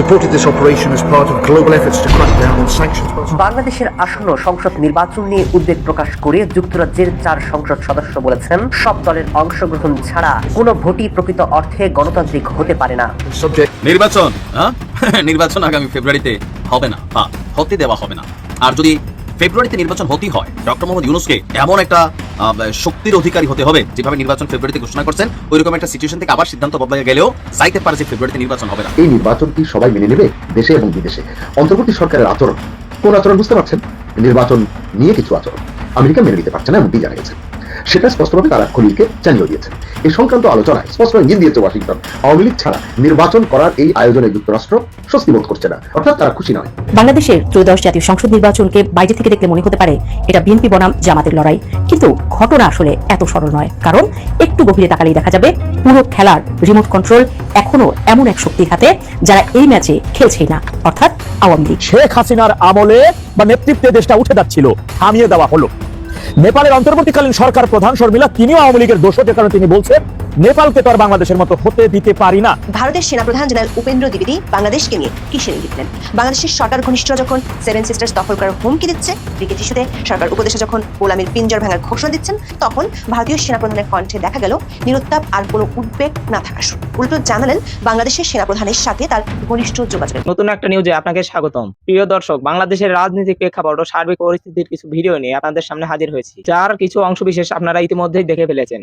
supported this operation as part of global efforts to crack down on sanctions. বাংলাদেশের আসন্ন সংসদ নির্বাচন নিয়ে উদ্বেগ প্রকাশ করে যুক্তরাজ্যের চার সংসদ সদস্য বলেছেন সব দলের অংশগ্রহণ ছাড়া কোনো ভোটই প্রকৃত অর্থে গণতান্ত্রিক হতে পারে না Subject নির্বাচন হ্যাঁ? নির্বাচন আগামী ফেব্রুয়ারিতে হবে না বা হতে দেওয়া হবে না আর যদি ফেব্রুয়ারিতে নির্বাচন হতেই হয়। ডক্টর মোহাম্মদ ইউনুসকে এমন একটা শক্তির অধিকারী হতে হবে, যেভাবে নির্বাচন ফেব্রুয়ারিতে ঘোষণা করছেন ওই রকম একটা সিচুয়েশন থেকে আবার সিদ্ধান্ত বদলে গেলেও চাইতে পারে যে ফেব্রুয়ারিতে নির্বাচন হবে না। এই নির্বাচন কি সবাই মেনে নেবে, দেশে এবং বিদেশে? অন্তর্বর্তী সরকারের আচরণ, কোন আচরণ বুঝতে পারছেন? নির্বাচন নিয়ে কিছু আচরণ। আমেরিকা মেনে নিতে পারছে না, এমনটি জানা গেছে। সেটা স্পষ্টভাবে তারা খলিলকে জানিয়ে দিয়েছে এই সংক্রান্ত আলোচনায় স্পষ্ট ইঙ্গিত দিয়েছে ওয়াশিংটন। আওয়ামী লীগ ছাড়া নির্বাচন করার এই আয়োজনে যুক্তরাষ্ট্র স্বস্তি বোধ করছে না। অর্থাৎ তারা খুশি নয়। বাংলাদেশের ত্রয়োদশ জাতীয় সংসদ নির্বাচনকে বাইরে থেকে দেখলে মনে হতে পারে এটা বিএনপি বনাম জামাতের লড়াই। কিন্তু ঘটনা আসলে এত সরল নয়। কারণ একটু গভীরে তাকালেই দেখা যাবে পুরো খেলার রিমোট কন্ট্রোল এখনও এমন এক শক্তির হাতে যারা এই ম্যাচে খেলছেই না অর্থাৎ আওয়ামী লীগ। শেখ হাসিনার আমলে বা নেতৃত্বে দেশটা উঠে যাচ্ছিল থামিয়ে দেওয়া হলো। নেপালের অন্তর্বর্তীকালীন সরকার প্রধান শর্মিলা তিনিও আওয়ামী লীগের দোষ কারণে তিনি বলছেন নেপালকে তো আর বাংলাদেশের মতো হতে দিতে পারি না। ভারতের সেনাপ্রধান জেনারেল উপেন্দ্র দ্বিবেদী বাংলাদেশকে নিয়ে কিসে লিখলেন বাংলাদেশের সরকার ঘনিষ্ঠরা যখন সেভেন সিস্টার্স দখল করার হুমকি দিচ্ছে ব্রিগেড ইস্যুতে সরকার উপদেশে যখন গোলামের পিঞ্জর ভাঙার ঘোষণা দিচ্ছেন তখন ভারতীয় সেনাপ্রধানের কণ্ঠে দেখা গেল নিরুত্তাপ আর কোনো উদ্বেগ না থাকা শুরু। উল্টো জানালেন বাংলাদেশের সেনাপ্রধানের সাথে তার ঘনিষ্ঠ যোগাযোগ। নতুন একটা নিউজে আপনাকে স্বাগতম। প্রিয় দর্শক বাংলাদেশের রাজনৈতিক প্রেক্ষাপট ও সার্বিক পরিস্থিতির কিছু ভিডিও নিয়ে আপনাদের সামনে হাজির হয়েছি। যার কিছু অংশবিশেষ আপনারা ইতিমধ্যেই দেখে ফেলেছেন।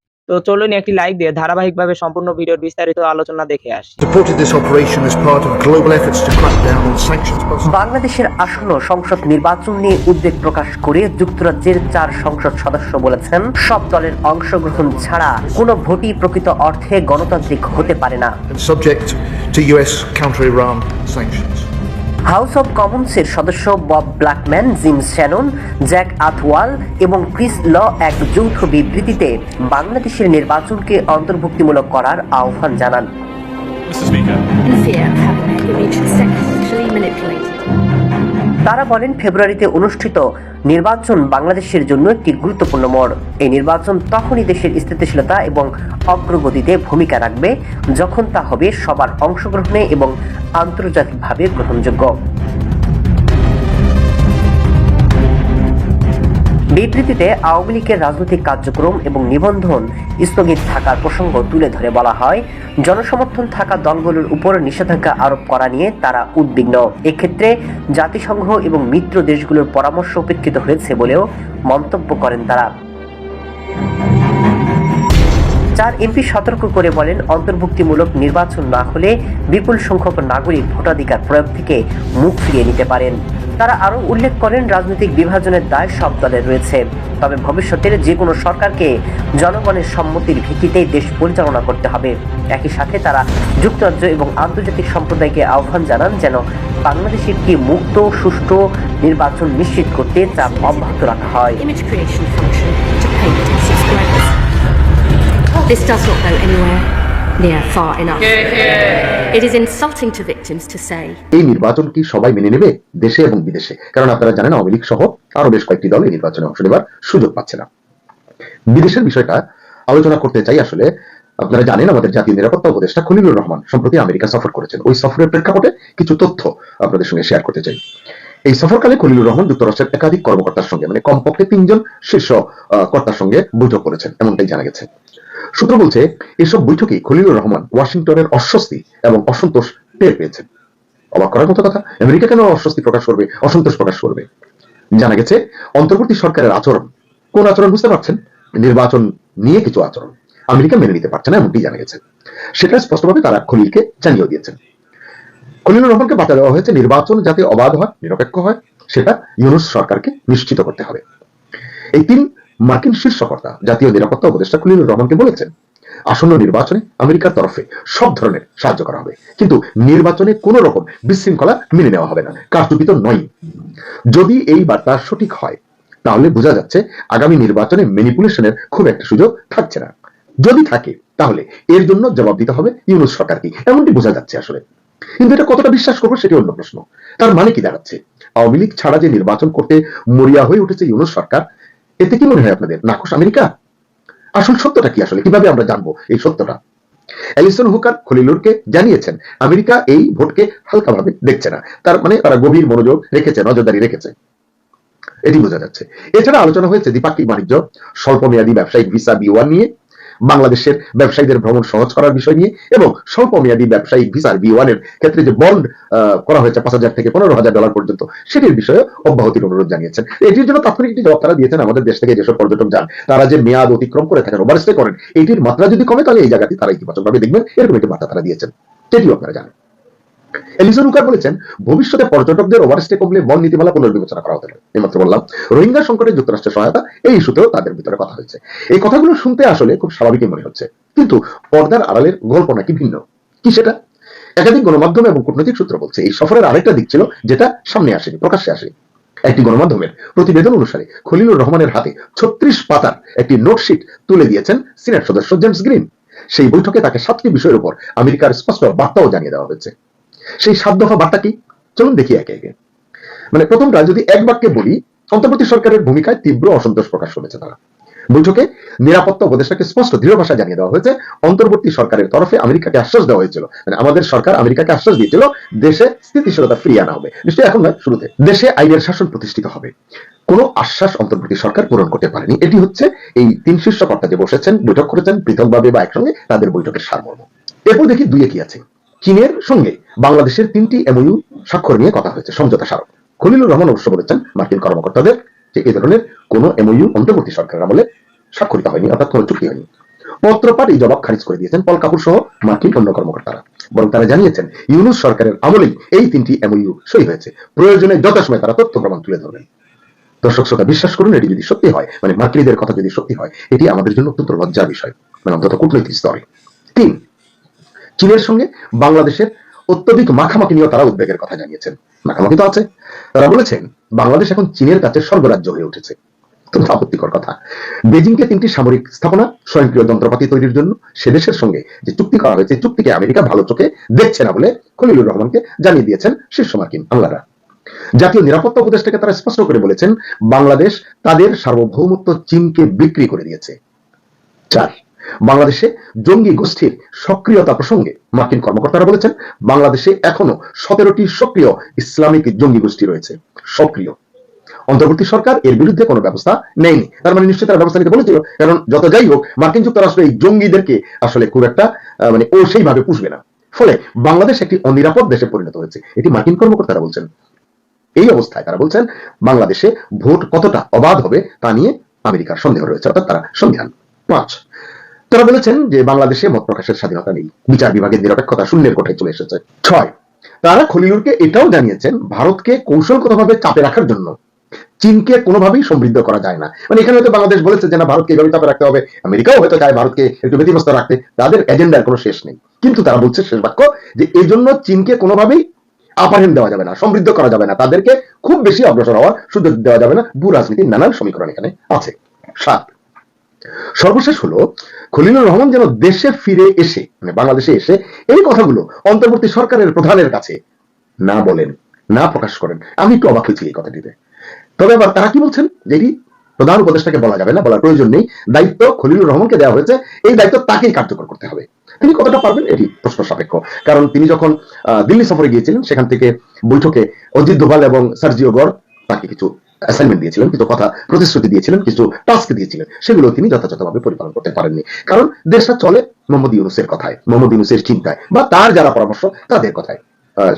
তো চলুন একটি লাইক দিয়ে ধারাবাহিকভাবে সম্পূর্ণ ভিডিওর বিস্তারিত আলোচনা দেখে আসি. বাংলাদেশের আসন্ন সংসদ নির্বাচন নিয়ে উদ্বেগ প্রকাশ করে যুক্তরাজ্যের চার সংসদ সদস্য বলেছেন সব দলের অংশগ্রহণ ছাড়া কোনো ভোটই প্রকৃত অর্থে গণতান্ত্রিক হতে পারে না। হাউস অব কমন্সের সদস্য Bob Blackman Jim Shannon Jack Athwal এবং ক্রিস ল এক যৌথ বিবৃতিতে বাংলাদেশের নির্বাচনকে অন্তর্ভুক্তিমূলক করার আহ্বান জানান। তারা বলেন ফেব্রুয়ারিতে অনুষ্ঠিত নির্বাচন বাংলাদেশের জন্য একটি গুরুত্বপূর্ণ মোড়। এই নির্বাচন তখনই দেশের স্থিতিশীলতা এবং অগ্রগতিতে ভূমিকা রাখবে যখন তা হবে সবার অংশগ্রহণে এবং আন্তর্জাতিকভাবে গ্রহণযোগ্য। বিবৃতিতে আওয়ামী লীগের রাজনৈতিক কার্যক্রম এবং নিবন্ধন স্থগিত থাকার প্রসঙ্গ তুলে ধরে বলা হয়, জনসমর্থন থাকা দলগুলোর উপর নিষেধাজ্ঞা আরোপ করা নিয়ে তারা উদ্বিগ্ন। এক্ষেত্রে জাতিসংঘ এবং মিত্র দেশগুলোর পরামর্শ উপেক্ষিত হয়েছে বলেও মন্তব্য করেন তারা। চার এমপি সতর্ক করে বলেন, অন্তর্ভুক্তিমূলক নির্বাচন না হলে বিপুল সংখ্যক নাগরিক ভোটাধিকার প্রয়োগ থেকে মুখ ফিরিয়ে নিতে পারেন। তারা আরও উল্লেখ করেন, রাজনৈতিক বিভাজনের দায় সব দলের রয়েছে। তবে ভবিষ্যতের যে কোনো সরকারকে জনগণের সম্মতির ভিত্তিতেই দেশ পরিচালনা করতে হবে। একই সাথে তারা যুক্তরাজ্য এবং আন্তর্জাতিক সম্প্রদায়কে আহ্বান জানান যেন বাংলাদেশে একটি মুক্ত, সুষ্ঠু নির্বাচন নিশ্চিত করতে চাপ অব্যাহত রাখা হয়. This does not go anywhere. Near far enough. It is insulting to victims to say এই নির্বাচন কি সবাই মেনে নেবে দেশে এবং বিদেশে? কারণ আপনারা জানেন আওয়ামী লীগ সহ আরও বেশ কয়েকটি দল এই নির্বাচনে অংশ নেবার সুযোগ পাচ্ছে না। বিদেশের বিষয়টা আলোচনা করতে চাই আসলে। আপনারা জানেন আমাদের জাতীয় নিরাপত্তা উপদেষ্টা খলিলুর রহমান সম্প্রতি আমেরিকা সফর করেছেন। ওই সফরের প্রেক্ষাপটে কিছু তথ্য আপনাদের সঙ্গে শেয়ার করতে চাই। এই সফরকালে খলিলুর রহমান যুক্তরাষ্ট্রের একাধিক কর্মকর্তার সঙ্গে মানে কমপক্ষে তিনজন শীর্ষ কর্তার সঙ্গে বৈঠক করেছেন, এমনটাই জানা গেছে। সূত্র বলছে, এসব বৈঠকে খলিলুর রহমান ওয়াশিংটনের অস্বস্তি এবং অসন্তোষ টের পেয়েছেন। অবাক করার মতো কথা, আমেরিকা কেন অস্বস্তি প্রকাশ করবে, অসন্তোষ প্রকাশ করবে? জানা গেছে, অন্তর্বর্তী সরকারের আচরণ কোন আচরণ বুঝতে পারছেন? নির্বাচন নিয়ে কিছু আচরণ আমেরিকা মেনে নিতে পারছে না, এমনটি জানা গেছে। সেটা স্পষ্টভাবে তারা খলিলকে জানিয়ে দিয়েছেন। খলিলুর রহমানকে বার্তা দেওয়া হয়েছে নির্বাচন যাতে অবাধ হয়, নিরপেক্ষ হয়, সেটা ইউনুস সরকারকে নিশ্চিত করতে হবে। এই তিন মার্কিন শীর্ষকর্তা জাতীয় নিরাপত্তা উপদেষ্টা খলিলুর রহমানকে বলেছেন, আসন্ন নির্বাচনে আমেরিকার তরফে সব ধরনের সাহায্য করা হবে। কিন্তু নির্বাচনে কোন রকম বিশৃঙ্খলা মেনে নেওয়া হবে না। কারচুপি তো নয় যদি এই বার্তা সঠিক হয়, তাহলে বোঝা যাচ্ছে আগামী নির্বাচনে ম্যানিপুলেশনের খুব একটা সুযোগ থাকছে না। যদি থাকে, তাহলে এর জন্য জবাব দিতে হবে ইউনুস সরকারকে এমনটি বোঝা যাচ্ছে আসলে। কিন্তু এটা কতটা বিশ্বাস করব সেটি অন্য প্রশ্ন। তার মানে কি দাঁড়াচ্ছে? আওয়ামী লীগ ছাড়া যে নির্বাচন করতে মরিয়া হয়ে উঠেছে ইউনুস সরকার, এতে কি মনে হয় আপনাদের? নাকশ আমেরিকা? আসল সত্যটা কি আসলে? কীভাবে আমরা জানব এই সত্যটা? অ্যালিসন হুকার খলিলুরকে জানিয়েছেন, আমেরিকা এই ভোটকে হালকাভাবে দেখছে না। তার মানে তারা গভীর মনোযোগ রেখেছে, নজরদারি রেখেছে। এটি বোঝা যাচ্ছে। এছাড়া আলোচনা হয়েছে দ্বিপাক্ষিক বাণিজ্য স্বল্প মেয়াদী ব্যবসায়িক ভিসা বি নিয়ে। বাংলাদেশের ব্যবসায়ীদের ভ্রমণ সহজ করার বিষয় নিয়ে এবং স্বল্প মেয়াদী ব্যবসায়িক ভিসার বি ওয়ানের ক্ষেত্রে যে বন্ড করা হয়েছে পাঁচ হাজার থেকে পনেরো হাজার ডলার পর্যন্ত, সেটির বিষয়ে অব্যাহতির অনুরোধ জানিয়েছেন। এটির জন্য তাৎক্ষণিক একটি জবাব তারা দিয়েছেন আমাদের দেশ থেকে যেসব পর্যটক যান, তারা যে মেয়াদ অতিক্রম করে থাকেন ওভারস্টে করেন, এটির মাত্রা যদি কমে, তাহলে এই জায়গাটি তারা ইতিবাচকভাবে দেখবেন, এরকম একটি বার্তা তারা দিয়েছেন। সেটিও আপনারা জানেন। এলিজন উকার বলেছেন, ভবিষ্যতে পর্যটকদের ওভারস্টে কমলে বন নীতিমালা পুনর্বিবেচনা করা হতে পারে। এইমাত্র বললাম, রোহিঙ্গা সংকটে যুক্তরাষ্ট্রের সহায়তা, এই ইস্যুতেও তাদের ভিতরে কথা হয়েছে। এই কথাগুলো শুনতে আসলে খুব স্বাভাবিকই মনে হচ্ছে। কিন্তু পর্দার আড়ালের গল্প নাকি ভিন্ন? কি সেটা? একাধিক গণমাধ্যম এবং কূটনৈতিক সূত্র বলছে, এই সফরের আরেকটা দিক ছিল যেটা সামনে আসেনি, প্রকাশ্যে আসেনি। একটি গণমাধ্যমের প্রতিবেদন অনুসারে খলিলুর রহমানের হাতে ছত্রিশ পাতার একটি নোটশিট তুলে দিয়েছেন সিনেট সদস্য জেমস গ্রিন। সেই বৈঠকে তাকে সাতটি বিষয়ের উপর আমেরিকার স্পষ্ট বার্তাও জানিয়ে দেওয়া হয়েছে। সেই সাত দফা বার্তা কি? চলুন দেখি একে একে। মানে প্রথমটা, যদি এক বাক্যে বলি, অন্তর্বর্তী সরকারের ভূমিকায় তীব্র অসন্তোষ প্রকাশ করেছে তারা। বৈঠকে নিরাপত্তা উপদেষ্টাকে স্পষ্ট দৃঢ় ভাষায় জানিয়ে দেওয়া হয়েছে, অন্তর্বর্তী সরকারের তরফে আমেরিকাকে আশ্বাস দেওয়া হয়েছিল। মানে আমাদের সরকার আমেরিকাকে আশ্বাস দিয়েছিল, দেশে স্থিতিশীলতা ফিরিয়ে আনা হবে। নিশ্চয়ই এখন নয়, শুরুতে। দেশে আইনের শাসন প্রতিষ্ঠিত হবে। কোনো আশ্বাস অন্তর্বর্তী সরকার পূরণ করতে পারেনি। এটি হচ্ছে এই তিন শীর্ষ কর্তা যে বসেছেন, বৈঠক করেছেন, পৃথকভাবে বা একসঙ্গে তাদের বৈঠকের সারমর্ম। এরপর দেখি দুয়ে কি আছে। চীনের সঙ্গে বাংলাদেশের তিনটি এমইউ স্বাক্ষর নিয়ে কথা হয়েছে, সমঝোতা স্মারক। খলিলুর রহমান অবশ্য বলেছেন, মার্কিন কর্মকর্তাদের যে এই ধরনের কোন এমইউ অন্তর্বর্তী সরকারের আমলে স্বাক্ষরিত হয়নি, অর্থাৎ কোনো চুক্তি হয়নি। পত্রপাঠ এই জবাব খারিজ করে দিয়েছেন পল কাপুর সহ মার্কিন অন্য কর্মকর্তারা। বরং তারা জানিয়েছেন, ইউনুস সরকারের আমলেই এই তিনটি এমইউ সই হয়েছে। প্রয়োজনে যথাসময় তারা তথ্য প্রমাণ তুলে ধরবেন। দর্শক শ্রোতা, বিশ্বাস করুন, এটি যদি সত্যি হয় মানে মার্কিনীদের কথা যদি সত্যি হয়, এটি আমাদের জন্য অত্যন্ত লজ্জার বিষয় মানে অন্তত কূটনৈতিক স্তরে। তিন চীনের সঙ্গে বাংলাদেশের অত্যধিক মাখামাখি নিয়েও তারা উদ্বেগের কথা জানিয়েছেন। মাখামাখি তো আছে। তারা বলেছেন, বাংলাদেশ এখন চীনের কাছে স্বর্গরাজ্য হয়ে উঠেছে। অত্যন্ত আপত্তিকর কথা। বেজিংকে তিনটি সামরিক স্থাপনা, স্বয়ংক্রিয় যন্ত্রপাতি তৈরির জন্য সে দেশের সঙ্গে যে চুক্তি করা হয়েছে চুক্তিকে আমেরিকা ভালো চোখে দেখছে না বলে খলিলুর রহমানকে জানিয়ে দিয়েছেন শীর্ষ মার্কিন আমলারা। জাতীয় নিরাপত্তা উপদেষ্টাকে তারা স্পষ্ট করে বলেছেন, বাংলাদেশ তাদের সার্বভৌমত্ব চীনকে বিক্রি করে দিয়েছে। চার বাংলাদেশে জঙ্গি গোষ্ঠীর সক্রিয়তা প্রসঙ্গে মার্কিন কর্মকর্তারা বলেছেন, বাংলাদেশে এখনও সতেরোটি সক্রিয় ইসলামিক জঙ্গি গোষ্ঠী রয়েছে। সক্রিয়। অন্তর্বর্তী সরকার এর বিরুদ্ধে কোনো ব্যবস্থা নেয়নি। তার মানে নিশ্চয়ই তারা ব্যবস্থা নিতে বলেছিল। কারণ যত যাই হোক, মার্কিন যুক্তরাষ্ট্র এই জঙ্গিদেরকে আসলে খুব একটা মানে ও সেইভাবে পুষবে না। ফলে বাংলাদেশ একটি অনিরাপদ দেশে পরিণত হয়েছে, এটি মার্কিন কর্মকর্তারা বলছেন। এই অবস্থায় তারা বলছেন, বাংলাদেশে ভোট কতটা অবাধ হবে তা নিয়ে আমেরিকার সন্দেহ রয়েছে, অর্থাৎ তারা সন্দেহান। পাঁচ। তারা বলেছেন যে বাংলাদেশে মত প্রকাশের স্বাধীনতা নেই। বিচার বিভাগের নিরপেক্ষতা শূন্যের কোঠায় চলে এসেছে। ছয়, তারা খলিলুরকে এটাও জানিয়েছেন, ভারতকে কৌশলগতভাবে চাপে রাখার জন্য। চীনকে কোনোভাবেই সমৃদ্ধ করা যায় না। মানে এখানে হয়তো বাংলাদেশ বলেছে যে না, ভারতকে এভাবে চাপে রাখতে হবে। আমেরিকাও হয়তো চায় ভারতকে একটু ব্যতিব্যস্ত রাখতে। তাদের এজেন্ডার কোনো শেষ নেই। কিন্তু তারা বলছে, শেষ বাক্য, যে এই জন্য চীনকে কোনোভাবেই আপারহ্যান্ড দেওয়া যাবে না, সমৃদ্ধ করা যাবে না। তাদেরকে খুব বেশি অগ্রসর হওয়ার সুযোগ দেওয়া যাবে না। ভূ রাজনীতির নানান সমীকরণ এখানে আছে। সাত সর্বশেষ হলো, খলিলুর রহমান যেন দেশে ফিরে এসে মানে বাংলাদেশে এসে এই কথাগুলো অন্তর্বর্তী সরকারের প্রধানের কাছে না বলেন, না প্রকাশ করেন। আমি একটু অবাক হয়েছি এই কথাটিতে। তবে আবার তারা কি বলছেন? যেটি প্রধান উপদেষ্টাকে বলা যাবে না, বলার প্রয়োজন নেই। দায়িত্ব খলিলুর রহমানকে দেওয়া হয়েছে, এই দায়িত্ব তাকেই কার্যকর করতে হবে। তিনি কতটা পারবেন এটি প্রশ্ন সাপেক্ষ। কারণ তিনি যখন দিল্লি সফরে গিয়েছিলেন, সেখান থেকে বৈঠকে অজিত দোভাল এবং সার্জিও গড় তাকে কিছু অ্যাসাইনমেন্ট দিয়েছিলেন, কিছু কথা প্রতিশ্রুতি দিয়েছিলেন, কিছু টাস্ক দিয়েছিলেন, সেগুলো তিনি যথাযথভাবে পরিপালন করতে পারেননি। কারণ দেশটা চলে মোহাম্মদ ইউনুসের কথায়, মোহাম্মদ ইউনুসের চিন্তায়, বা তার যারা পরামর্শ, তাদের কথায়।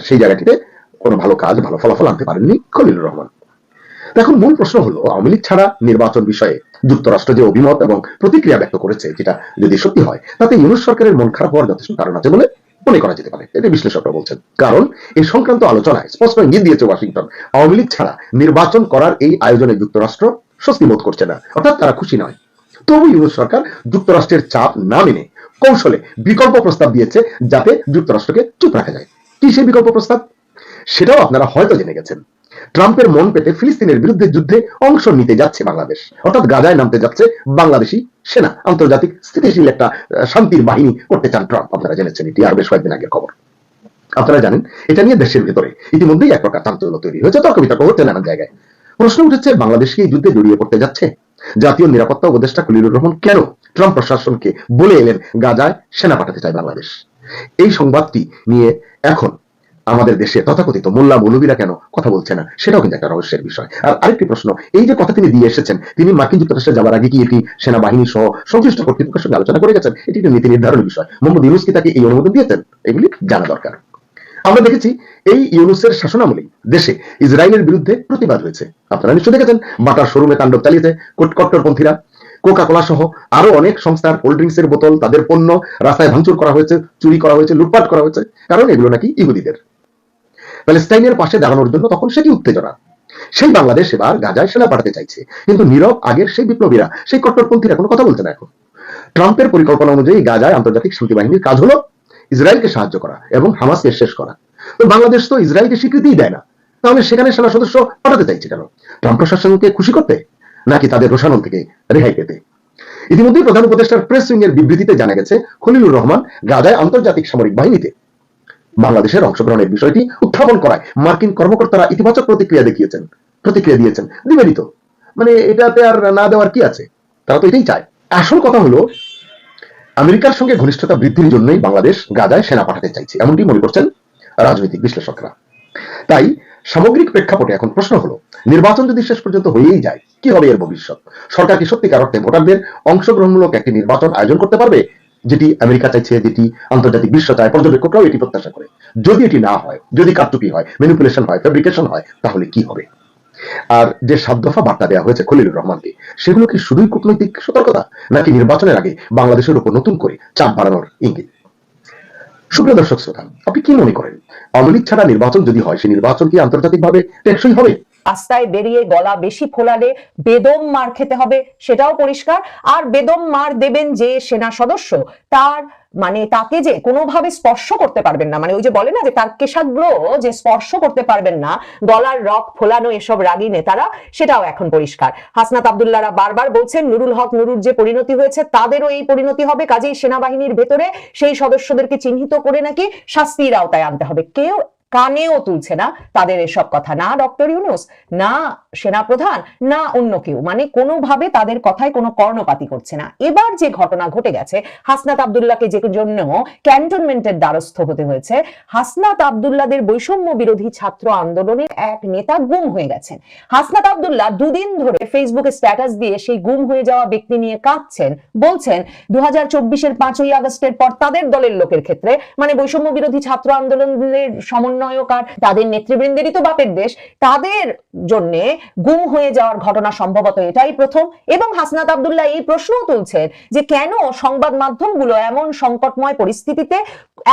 সেই জায়গাটিতে কোনো ভালো কাজ, ভালো ফলাফল আনতে পারেননি খলিলুর রহমান। এখন মূল প্রশ্ন হলো, আওয়ামী লীগ ছাড়া নির্বাচন বিষয়ে যুক্তরাষ্ট্র যে অভিমত এবং প্রতিক্রিয়া ব্যক্ত করেছে, যেটা যদি সত্যি হয়, তাতে ইউনুস সরকারের মন খারাপ হওয়ার যথেষ্ট কারণ আছে বলে মনে করা যেতে পারে। এটা বিশ্লেষকরা বলছেন, কারণ এই সংক্রান্ত আলোচনায় স্পষ্ট ইঙ্গিত দিয়েছে ওয়াশিংটন, আওয়ামী লীগ ছাড়া নির্বাচন করার এই আয়োজনে যুক্তরাষ্ট্র স্বস্তি বোধ করছে না। অর্থাৎ তারা খুশি নয়। তবু ইউরোপ সরকার যুক্তরাষ্ট্রের চাপ না মেনে কৌশলে বিকল্প প্রস্তাব দিয়েছে যাতে যুক্তরাষ্ট্রকে চুপ রাখা যায়। কি সেই বিকল্প প্রস্তাব? সেটাও আপনারা হয়তো জেনে গেছেন। ট্রাম্পের মন পেতে ফিলিস্তিনের বিরুদ্ধে যুদ্ধে অংশ নিতে যাচ্ছে বাংলাদেশ। অর্থাৎ গাজায় নামতে যাচ্ছে বাংলাদেশি সেনা। আন্তর্জাতিক স্থিতিশীল একটা শান্তির বাহিনী করতে চান ট্রাম্প। আপনারা জেনেছেন এটি আর বেশ কয়েকদিন আগের খবর। আপনারা জানেন, এটা নিয়ে দেশের ভেতরে ইতিমধ্যেই এক প্রকার চাঞ্চল্য তৈরি হয়েছে। তর্ক বিতর্ক হচ্ছে নানান জায়গায়। প্রশ্ন উঠেছে, বাংলাদেশ কি এই যুদ্ধে জড়িয়ে পড়তে যাচ্ছে? জাতীয় নিরাপত্তা উপদেষ্টা খলিলুর রহমান কেন ট্রাম্প প্রশাসনকে বলে এলেন, গাজায় সেনা পাঠাতে চায় বাংলাদেশ? এই সংবাদটি নিয়ে এখন আমাদের দেশে তথাকথিত মোল্লা মৌলবীরা কেন কথা বলছে না? সেটাও কিন্তু একটা রহস্যের বিষয়। আর আরেকটি প্রশ্ন, এই যে কথা তিনি দিয়ে এসেছেন, তিনি মার্কিন যুক্তরাষ্ট্রে যাওয়ার আগে কি এটি সেনাবাহিনী সহ সংশ্লিষ্ট কর্তৃপক্ষের সঙ্গে আলোচনা করে গেছেন? এটি একটি নীতি নির্ধারণের বিষয়। মোহাম্মদ ইউনুস কি তাকে এই অনুমোদন দিয়েছেন? এগুলি জানা দরকার। আমরা দেখেছি, এই ইউনুসের শাসনামলেই দেশে ইসরায়েলের বিরুদ্ধে প্রতিবাদ হয়েছে। আপনারা নিশ্চয় দেখেছেন, বাটার শোরুমে তাণ্ডব চালিয়েছে কট- কট্টরপন্থীরা। কোকা কোলা সহ আরও অনেক সংস্থার কোল্ড ড্রিঙ্কস এর বোতল, তাদের পণ্য রাস্তায় ভাঙচুর করা হয়েছে, চুরি করা হয়েছে, লুটপাট করা হয়েছে। কারণ এগুলো নাকি ইহুদিদের। প্যালেস্টাইনের পাশে দাঁড়ানোর জন্য তখন সেটি উত্তেজনা। সেই বাংলাদেশ এবার গাজায় সেনা পাঠাতে চাইছে। কিন্তু নীরব আগের সেই বিপ্লবীরা, সেই কট্টরপন্থীরা কোনো কথা বলছে না এখন ট্রাম্পের পরিকল্পনা অনুযায়ী গাজায় আন্তর্জাতিক শান্তি বাহিনীর কাজ হলো ইসরায়েলকে সাহায্য করা এবং হামাসকে শেষ করা। তো বাংলাদেশ তো ইসরায়েলকে স্বীকৃতিই দেয় না। তাহলে সেখানে সেনা সদস্য পাঠাতে চাইছে কেন? ট্রাম্প প্রশাসনকে খুশি করতে নাকি তাদের রোষানল থেকে রেহাই পেতে? ইতিমধ্যেই প্রধান উপদেষ্টার প্রেস উইং এর বিবৃতিতে জানা গেছে, খলিলুর রহমান গাজায় আন্তর্জাতিক সামরিক বাহিনীতে বাংলাদেশের অংশগ্রহণের বিষয়টি উত্থাপন করায় মার্কিন কর্মকর্তারা ইতিবাচক প্রতিক্রিয়া দেখিয়েছেন, প্রতিক্রিয়া দিয়েছেন। দিবেনই তো। মানে এটাতে আর না দেওয়ার কি আছে? তারা তো এটাই চায়। আসল কথা হলো, আমেরিকার সঙ্গে ঘনিষ্ঠতা বৃদ্ধির জন্যই বাংলাদেশ গাজায় সেনা পাঠাতে চাইছে। এমনটি মনে করছেন রাজনৈতিক বিশ্লেষকরা। তাই সামগ্রিক প্রেক্ষাপটে এখন প্রশ্ন হলো, নির্বাচন যদি শেষ পর্যন্ত হয়েই যায়, কি হবে এর ভবিষ্যৎ? সরকার কি সত্যিকার অর্থে ভোটারদের অংশগ্রহণমূলক একটি নির্বাচন আয়োজন করতে পারবে? যেটি আমেরিকা চাইছে যেটি আন্তর্জাতিক বিশ্ব চায় পর্যবেক্ষকরাও এটি প্রত্যাশা করে। যদি এটি না হয়, যদি কারচুপি হয় ম্যানিপুলেশন হয় ফেব্রিকেশন হয়, তাহলে কি হবে? আর যে সাত দফা বার্তা দেওয়া হয়েছে খলিলুর রহমানকে, সেগুলো কি শুধুই কূটনৈতিক সতর্কতা, নাকি নির্বাচনের আগে বাংলাদেশের উপর নতুন করে চাপ বাড়ানোর ইঙ্গিত? সুপ্রিয় দর্শক শ্রোতা, আপনি কি মনে করেন আওয়ামী ছাড়া নির্বাচন যদি হয় সেই নির্বাচন কি আন্তর্জাতিকভাবে টেকসই হবে? রাস্তায় বেরিয়ে গলা বেশি ফোলালে বেদম মার খেতে হবে, সেটাও পরিষ্কার। আর বেদম মার দেবেন যে সেনা সদস্য, তার মানে তাকে যে কোনোভাবে স্পর্শ করতে পারবেন না মানে ওই যে বলে না যে তার কেশাগ্র যে স্পর্শ করতে পারবেন না, গলার রক ফোলানো এসব রাগী নেতারা, সেটাও এখন পরিষ্কার। হাসনাত আবদুল্লাহরা বারবার বলছেন, নুরুল হক, নুরুর যে পরিণতি হয়েছে, তাদেরও এই পরিণতি হবে, কাজেই সেনাবাহিনীর ভেতরে সেই সদস্যদেরকে চিহ্নিত করে নাকি শাস্তির আওতায় আনতে হবে। কেউ কানেও তুলছে না। তাদের এসব কথা না ডক্টর ইউনুস, না সেনাপ্রধান, না অন্য কেউ। মানে কোনোভাবে তাদের কথায় কোনো কর্ণপাতি করছে না। এবার যে ঘটনা ঘটে গেছে, হাসনাত আবদুল্লাহকে যে জন্য ক্যান্টনমেন্টের দ্বারস্থ হতে হয়েছে, হাসনাত আবদুল্লাদের বৈষম্য বিরোধী ছাত্র আন্দোলনের এক নেতা গুম হয়ে গেছেন। হাসনাত আবদুল্লাহ দুদিন ধরে ফেসবুকে স্ট্যাটাস দিয়ে সেই গুম হয়ে যাওয়া ব্যক্তি নিয়ে কাঁদছেন। বলছেন দু হাজার চব্বিশের পাঁচই আগস্টের পর তাদের দলের লোকের ক্ষেত্রে মানে বৈষম্য বিরোধী ছাত্র আন্দোলনের সমন্বয়ক আর তাদের নেতৃবৃন্দেরই তো বাপের দেশ, তাদের জন্য গুম হয়ে যাওয়ার ঘটনা সম্ভবত এটাই প্রথম। এবং হাসনাত আবদুল্লাহ এই প্রশ্ন তুলছেন যে কেন সংবাদ মাধ্যমগুলো এমন সংকটময় পরিস্থিতিতে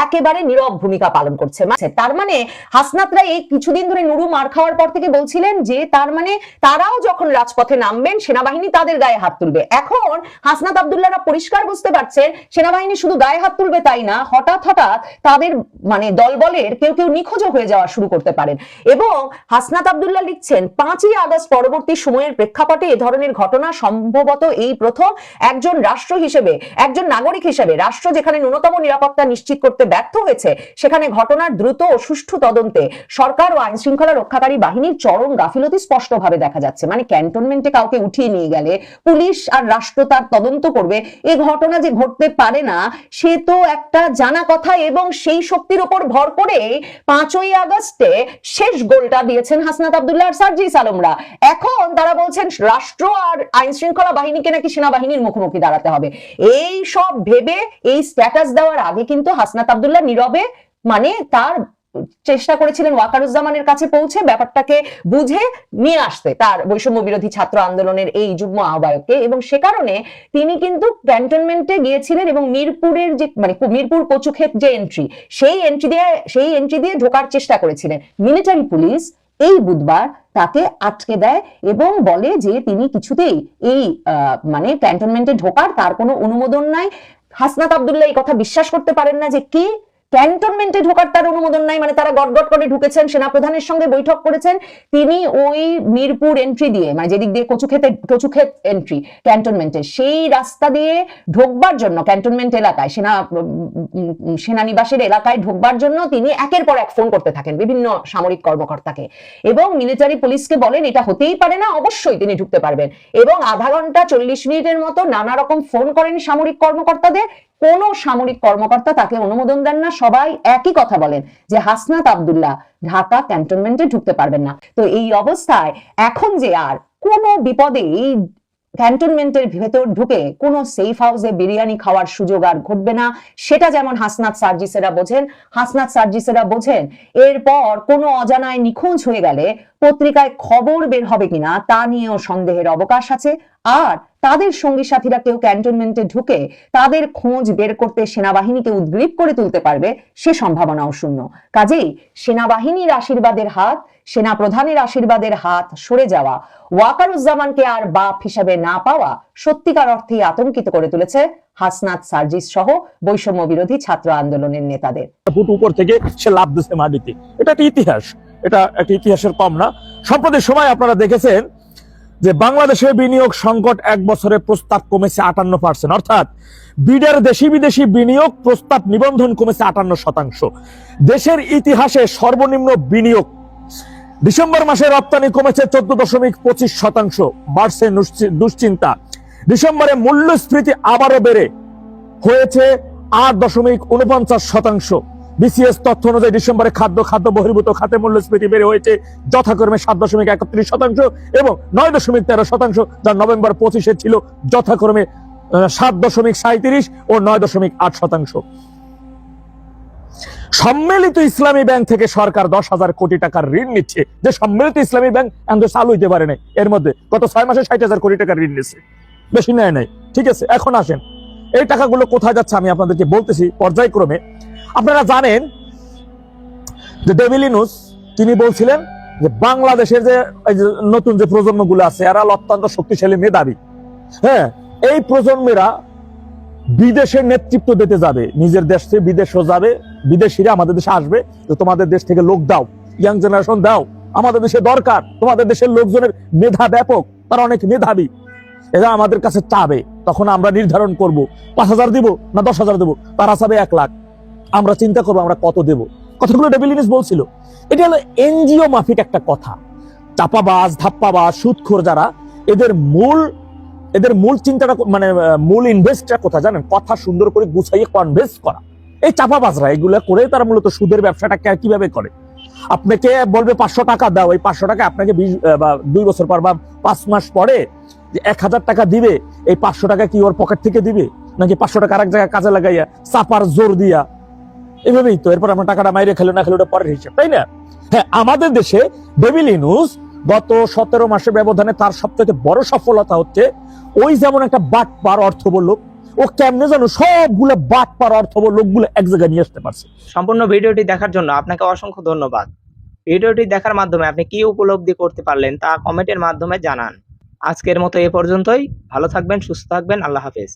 একেবারে নীরব ভূমিকা পালন করছে? মানে তার মানে হাসনাতরা এই কিছুদিন ধরে নুরু মার খাওয়ার পর থেকে বলছিলেন যে তার মানে তারাও যখন রাজপথে নামবেন, সেনাবাহিনী তাদের গায়ে হাত তুলবে। এখন হাসনাত আবদুল্লাহরা পরিষ্কার বুঝতে পারছেন, সেনাবাহিনী শুধু গায়ে হাত তুলবে তাই না? হঠাৎ হঠাৎ তাদের মানে দলবলের কেউ কেউ নিখোঁজও হয়ে যাওয়া শুরু করতে পারেন। এবং হাসনাত আবদুল্লাহ লিখছেন, পাঁচই আগস্ট পরবর্তী সময়ের প্রেক্ষাপটে এ ধরনের ঘটনা সম্ভবত এই প্রথম একজন রাষ্ট্র হিসেবে, একজন নাগরিক হিসেবে, রাষ্ট্র যেখানে ন্যূনতম নিরাপত্তা নিশ্চিত করতে ব্যর্থ হয়েছে, সেখানে ঘটনার দ্রুত ও সুষ্ঠু তদন্তে সরকার ও আইন শৃঙ্খলা রক্ষাকারী বাহিনীর চরম গাফিলতি স্পষ্টভাবে দেখা যাচ্ছে। মানে ক্যান্টনমেন্টে কাউকে উঠিয়ে নিয়ে গেলে পুলিশ আর রাষ্ট্র তার তদন্ত করবে, এ ঘটনা যে ঘটতে পারে না, সে তো একটা জানা কথা এবং সেই শক্তির উপর ভর করে পাঁচই আগস্টে শেষ গোলটা দিয়েছেন হাসনাত আবদুল্লাহ আর সার্জিস আলমরা। এখন তারা বলছেন, রাষ্ট্র আর আইন শৃঙ্খলা বাহিনীকে নাকি সেনাবাহিনীর মুখোমুখি দাঁড়াতে হবে। এই সব ভেবে, এই স্ট্যাটাস দেওয়ার আগে কিন্তু হাসনাত আবদুল্লাহ নীরবে মানে তার চেষ্টা করেছিলেন ওয়াকারুজ্জামানের কাছে পৌঁছে, ব্যাপারটাকে বুঝে নিয়ে আসতে তার বৈষম্য বিরোধী ছাত্র আন্দোলনের এই যুগ্ম আহ্বায়ককে। এবং সে কারণে তিনি কিন্তু ক্যান্টনমেন্টে গিয়েছিলেন এবং মিরপুরের যে মানে মিরপুর কচুক্ষেত যে এন্ট্রি সেই এন্ট্রি দিয়ে, সেই এন্ট্রি দিয়ে ঢোকার চেষ্টা করেছিলেন। মিলিটারি পুলিশ এই বুধবার তাকে আটকে দেয় এবং বলে যে তিনি কিছুতেই এই মানে ক্যান্টনমেন্টে ঢোকার তার কোনো অনুমোদন নাই। হাসনাত আবদুল্লাহ এই কথা বিশ্বাস করতে পারেন না যে কি ক্যান্টনমেন্টে ঢোকার তার অনুমোদন নাই মানে তারা গটগট করে ঢুকেছেন, সেনাপ্রধানের সঙ্গে বৈঠক করেছেন, তিনি ওই মিরপুর এন্ট্রি দিয়ে মানে যেদিক দিয়ে কচুক্ষেতে, কচুক্ষেত এন্ট্রি ক্যান্টনমেন্টে। সেই রাস্তা দিয়ে ঢোকবার জন্য, ক্যান্টনমেন্ট এলাকায়, সেনা সেনানিবাসের এলাকায় ঢোকবার জন্য তিনি একের পর এক ফোন করতে থাকেন, বিভিন্ন সামরিক কর্মকর্তাকে। এবং মিলিটারি পুলিশকে বলেন, এটা হতেই পারে না, অবশ্যই তিনি ঢুকতে পারবেন। এবং আধা ঘণ্টা চল্লিশ মিনিটের মতো নানা রকম ফোন করেন সামরিক কর্মকর্তাদের কোন সামরিক কর্মকর্তা তাকে অনুমোদন দেন না। সবাই একই কথা বলেন যে হাসনাত আব্দুল্লাহ ঢাকা ক্যান্টনমেন্টে ঢুকতে পারবেন না। তো এই অবস্থায় এখন যে আর কোনো বিপদে এই ক্যান্টনমেন্টের ভেতর ঢুকে কোনো সেফ হাউসে বিরিয়ানি খাওয়ার সুযোগ আর ঘটবে না। সেটা যেমন হাসনাত সার্জিসেরা বোঝেন, হাসনাত সার্জিসেরা বোঝেন, এরপর কোনো অজানায় নিখোঁজ হয়ে গেলে পত্রিকায় খবর বের হবে কিনা তা নিয়েও সন্দেহের অবকাশ আছে। আর তাদের সঙ্গী সাথীরা কেউ ক্যান্টনমেন্টে ঢুকে তাদের খোঁজ বের করতে সেনাবাহিনীকে উদ্গ্রীব করে তুলতে পারবে, সে সম্ভাবনাও শূন্য। কাজেই সেনাবাহিনীর আশীর্বাদের হাত সেনা প্রধানের আশীর্বাদের হাত সরে যাওয়া, ওয়াকারুজ্জামানকে আর বাপ হিসাবে না পাওয়া সত্যিকার অর্থে আতঙ্কিত করে তুলেছে হাসনাত সার্জিস সহ বৈষম্য বিরোধী ছাত্র আন্দোলনের নেতাদের। ফুট উপর থেকে সে লাভ দিচ্ছে মাটিতে। এটা একটা ইতিহাস। এটা একটা ইতিহাসের কম না। সম্প্রতি সময় আপনারা দেখেছেন যে বাংলাদেশে বিনিয়োগ সংকট এক বছরে প্রস্তাব কমেছে আটান্ন পার্সেন্ট। অর্থাৎ বিডের দেশি বিদেশি বিনিয়োগ প্রস্তাব নিবন্ধন কমেছে আটান্ন শতাংশ। দেশের ইতিহাসে সর্বনিম্ন বিনিয়োগ ডিসেম্বর মাসে রপ্তানি কমেছে চোদ্দ দশমিক পঁচিশ শতাংশ, বাড়ছে দুশ্চিন্তা। ডিসেম্বরে মূল্যস্ফীতি আবারও বেড়ে হয়েছে আট দশমিক উনপঞ্চাশ শতাংশ। বিসিএস তথ্য অনুযায়ী ডিসেম্বরে খাদ্য খাদ্য বহির্ভূত খাতে মূল্যস্ফীতি বেড়ে হয়েছে যথাক্রমে সাত দশমিক একত্রিশ শতাংশ এবং নয় দশমিক তেরো শতাংশ যা নভেম্বর পঁচিশে ছিল যথাক্রমে সাত দশমিক সাঁত্রিশ ও নয় দশমিক আট শতাংশ। সম্মিলিত ইসলামী ব্যাংক থেকে সরকার দশ হাজার কোটি টাকার ঋণ নিচ্ছে। যে সম্মিলিত ইসলামী ব্যাংক এখন চালু হইতে পারে নাই। এর মধ্যে গত ছয় মাসে ষাট হাজার কোটি টাকার ঋণ নিচ্ছে। বেশি নেয় নাই। ঠিক আছে, এখন আসেন। এই টাকাগুলো কোথায় যাচ্ছে আমি আপনাদেরকে বলতেছি পর্যায়ক্রমে। আপনারা জানেন যে ডেভিলিনুস তিনি বলছিলেন যে বাংলাদেশের যে যে নতুন যে প্রজন্মগুলো আছে, এরা অত্যন্ত শক্তিশালী মেধাবী। হ্যাঁ এই প্রজন্মেরা বিদেশের নেতৃত্ব দিতে যাবে। নিজের দেশ থেকে বিদেশও যাবে, বিদেশিরা আমাদের দেশে আসবে তো তোমাদের দেশ থেকে লোক দাও ইয়াং জেনারেশন দাও, আমাদের দেশে দরকার, তোমাদের দেশের লোকজনের মেধা ব্যাপক, তারা অনেক মেধাবী। এরা আমাদের কাছে চাবে, তখন আমরা নির্ধারণ করব, পাঁচ হাজার দিব না দশ হাজার দেবো, তারা চাবে এক লাখ। আমরা চিন্তা করব আমরা কত দেব। কথাগুলো ডেবিলিনিস বলছিল। এটা হলো এনজিও মাফিক একটা কথা। চাপাবাজ, ধাপ্পাবাজ, সুদখোর যারা, এদের মূল এদের মূল চিন্তাটা মানে মূল ইনভেস্টটা কোথায় জানেন? কথা সুন্দর করে গুছাইয়ে কনভেস্ট করা। এই চাপাবাজরা এগুলো করে তারা মূলত সুদের ব্যবসাটা কীভাবে করে? আপনাকে বলবে পাঁচশো টাকা দাও, এই পাঁচশো টাকা আপনাকে দুই বছর পর বা পাঁচ মাস পরে যে এক হাজার টাকা দিবে, এই পাঁচশো টাকা কি ওর পকেট থেকে দিবে? নাকি পাঁচশো টাকা আরেক জায়গায় কাজে লাগাইয়া চাপার জোর দিয়া এভাবেই তো, এরপর আমরা টাকাটা মাইরে খেলো, না খেলো, ওটা পরের হিসাব, তাই না? হ্যাঁ আমাদের দেশে বেবিলিনুস গত সতেরো মাসের ব্যবধানে তার সবথেকে বড় সফলতা হচ্ছে, ওই যেমন একটা বাট পার অর্থ বলল ও কেমনে জানো সবগুলো বাট পার অর্থ লোকগুলো এক জায়গায় নিয়ে আসতে পারছে। সম্পূর্ণ ভিডিওটি দেখার জন্য আপনাকে অসংখ্য ধন্যবাদ। ভিডিওটি দেখার মাধ্যমে আপনি কি উপলব্ধি করতে পারলেন তা কমেন্টের মাধ্যমে জানান। আজকের মতো এ পর্যন্তই, ভালো থাকবেন, সুস্থ থাকবেন, আল্লাহ হাফেজ।